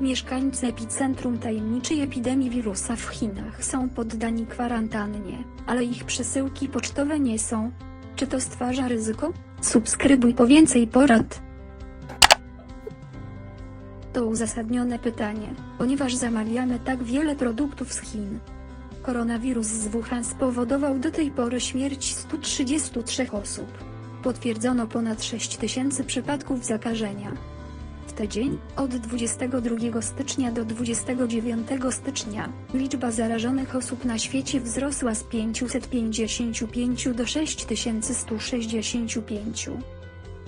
Mieszkańcy epicentrum tajemniczej epidemii wirusa w Chinach są poddani kwarantannie, ale ich przesyłki pocztowe nie są. Czy to stwarza ryzyko? Subskrybuj po więcej porad. To uzasadnione pytanie, ponieważ zamawiamy tak wiele produktów z Chin. Koronawirus z Wuhan spowodował do tej pory śmierć 133 osób. Potwierdzono ponad 6 tysięcy przypadków zakażenia. Tydzień, od 22 stycznia do 29 stycznia, liczba zarażonych osób na świecie wzrosła z 555 do 6165.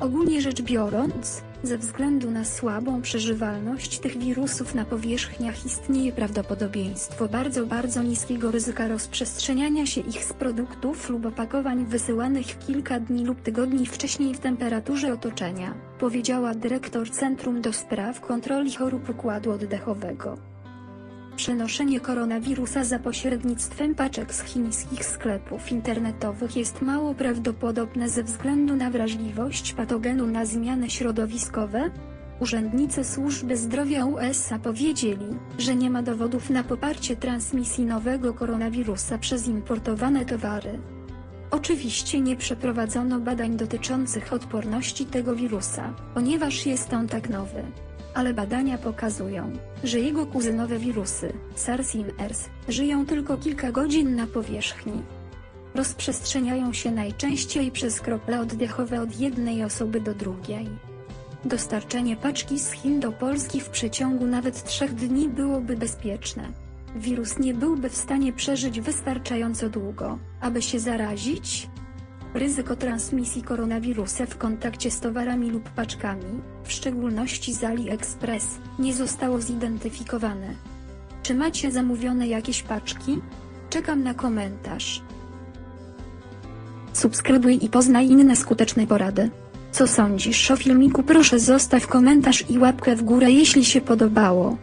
Ogólnie rzecz biorąc, ze względu na słabą przeżywalność tych wirusów na powierzchniach istnieje prawdopodobieństwo bardzo bardzo niskiego ryzyka rozprzestrzeniania się ich z produktów lub opakowań wysyłanych kilka dni lub tygodni wcześniej w temperaturze otoczenia, powiedziała dyrektor Centrum do Spraw Kontroli Chorób Układu Oddechowego. Przenoszenie koronawirusa za pośrednictwem paczek z chińskich sklepów internetowych jest mało prawdopodobne ze względu na wrażliwość patogenu na zmiany środowiskowe. Urzędnicy służby zdrowia USA powiedzieli, że nie ma dowodów na poparcie transmisji nowego koronawirusa przez importowane towary. Oczywiście nie przeprowadzono badań dotyczących odporności tego wirusa, ponieważ jest on tak nowy ale badania pokazują, że jego kuzynowe wirusy, SARS i MERS, żyją tylko kilka godzin na powierzchni. Rozprzestrzeniają się najczęściej przez krople oddechowe od jednej osoby do drugiej. Dostarczenie paczki z Chin do Polski w przeciągu nawet trzech dni byłoby bezpieczne. Wirus nie byłby w stanie przeżyć wystarczająco długo, aby się zarazić, Ryzyko transmisji koronawirusa w kontakcie z towarami lub paczkami, w szczególności z AliExpress, nie zostało zidentyfikowane. Czy macie zamówione jakieś paczki? Czekam na komentarz. Subskrybuj i poznaj inne skuteczne porady. Co sądzisz o filmiku? Proszę zostaw komentarz i łapkę w górę jeśli się podobało.